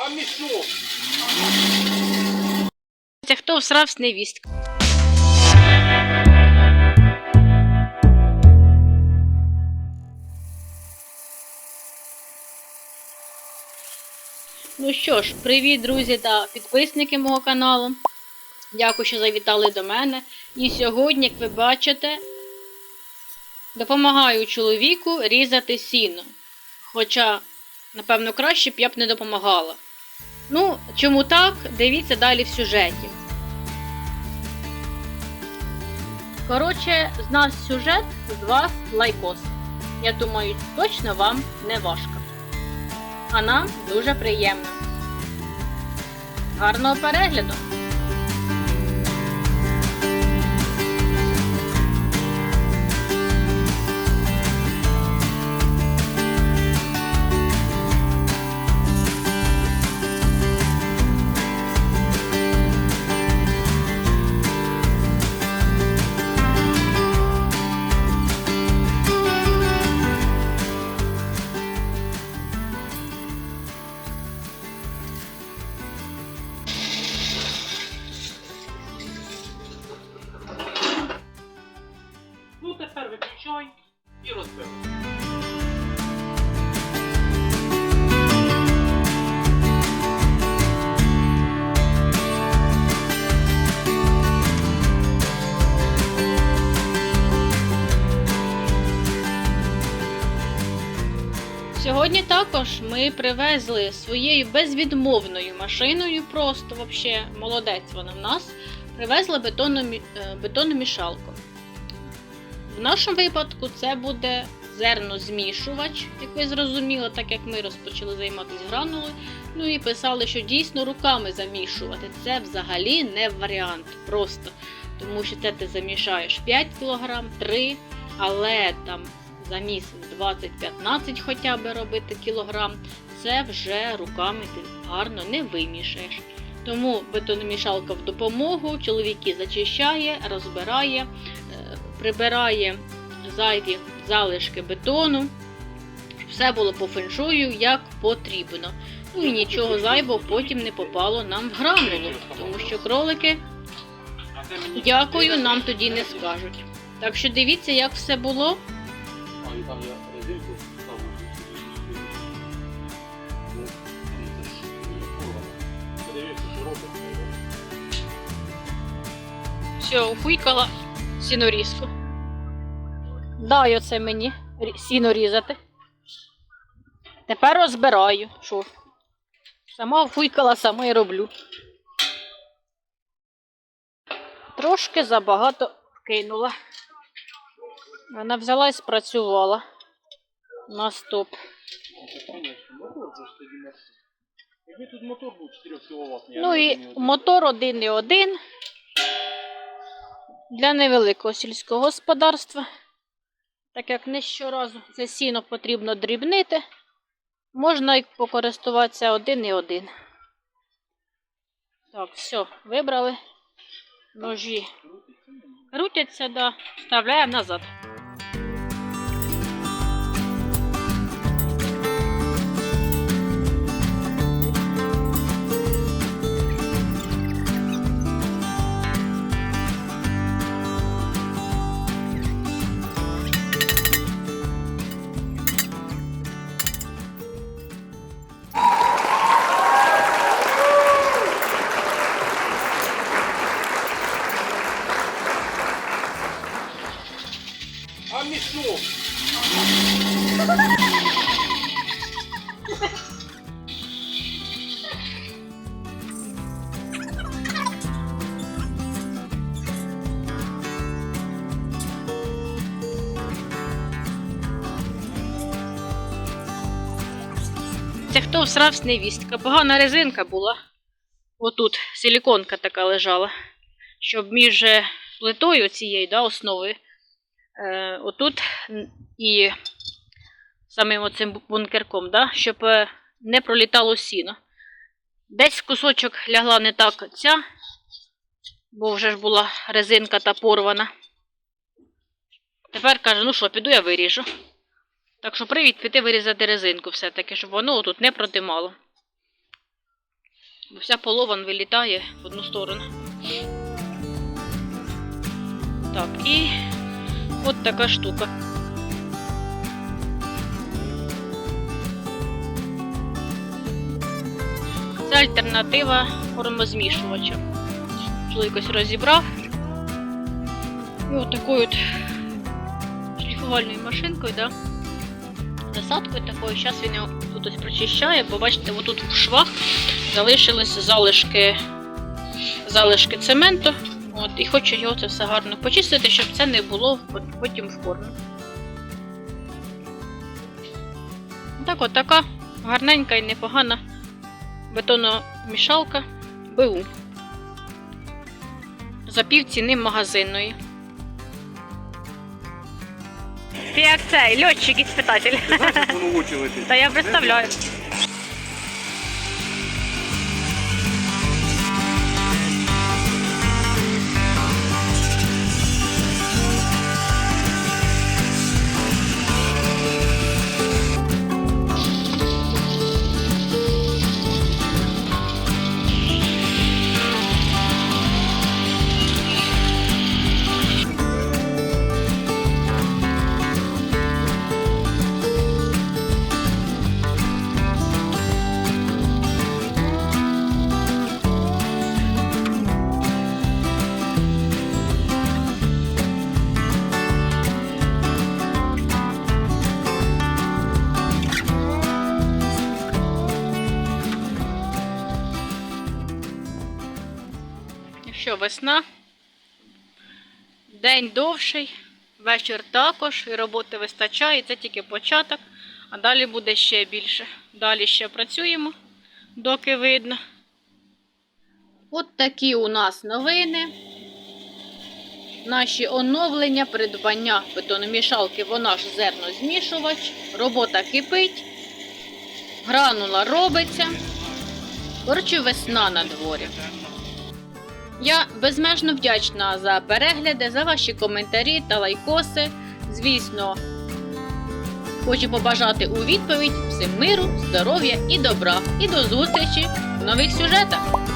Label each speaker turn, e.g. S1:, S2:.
S1: А?
S2: Це хто всрав невістку? Ну що ж, привіт, друзі та підписники мого каналу. Дякую, що завітали до мене. І сьогодні, як ви бачите, допомагаю чоловіку різати сіно. Хоча, напевно, краще б я б не допомагала. Ну, чому так? Дивіться далі в сюжеті. Коротше, з нас сюжет, з вас лайкос. Я думаю, точно вам не важко. А нам дуже приємно. Гарного перегляду! Сьогодні також ми привезли своєю безвідмовною машиною, просто вообще молодець вона в нас. Бетонну, е, бетонну мішалку. В нашому випадку це буде зернозмішувач, як ви зрозуміли, так як ми розпочали займатися гранулою. Ну і писали, що дійсно руками замішувати. Це взагалі не варіант. Просто. Тому що це ти замішаєш 5 кг, 3 але там заміс 20-15 хоча б робити кілограм, це вже руками ти гарно не вимішаєш. Тому бетономішалка в допомогу, чоловіки зачищає, розбирає, е, прибирає зайві залишки бетону. Все було по феншую як потрібно. Ну і нічого зайвого потім не попало нам в гранулу, тому що кролики, дякую, нам тоді не скажуть. Так що дивіться, як все було.
S1: І там я резинку ставлю. Ну, це ж не порвано. Подивився, що робить.
S2: Все, уфуйкала сінорізку. Дай оце мені сіно різати. Тепер розбираю. Що? Сама вфуйкала, сама і роблю. Трошки забагато вкинула. Вона взяла і спрацювала. На стоп.
S1: Конечно, мотор це ж тоді на Якби тут мотор був 4 кВт.
S2: Ну і мотор один і один. Для невеликого сільського господарства. Так як не щоразу це сіно потрібно дрібнити, можна і покористуватися один і один. Так, все, вибрали ножі. Крутяться, да, вставляємо назад.
S1: А?
S2: Це хто всрав невістка. Погана резинка була. Отут силіконка така лежала. Щоб між е, плитою цією да, основою. Е, отут і самим оцим бункерком, да, щоб е, не пролітало сіно. Десь кусочок лягла не так ця, бо вже ж була резинка та порвана. Тепер каже, ну що, піду я виріжу. Так що привіт, піти вирізати резинку все-таки, щоб воно тут не протимало. Бо вся полован вилітає в одну сторону. Так, і от така штука. Це альтернатива формозмішувача. Чоловік ось розібрав. І от такою от шліфувальною машинкою, да? насадкою такою. Зараз він його тут ось прочищає, бо бачите, отут в швах залишилися залишки, залишки цементу. От, і хочу його це все гарно почистити, щоб це не було от потім в формі. Так, от така гарненька і непогана бетономішалка БУ. За пів ціни магазинної. Ти як цей льотчик
S1: очі летить?
S2: Та я представляю. Весна? День довший, вечір також, і роботи вистачає, це тільки початок, а далі буде ще більше. Далі ще працюємо, доки видно. От такі у нас новини. Наші оновлення, придбання бетономішалки, вона ж зернозмішувач, робота кипить, гранула робиться. Коротше, весна на дворі. Я безмежно вдячна за перегляди, за ваші коментарі та лайкоси. Звісно, хочу побажати у відповідь всім миру, здоров'я і добра. І до зустрічі в нових сюжетах!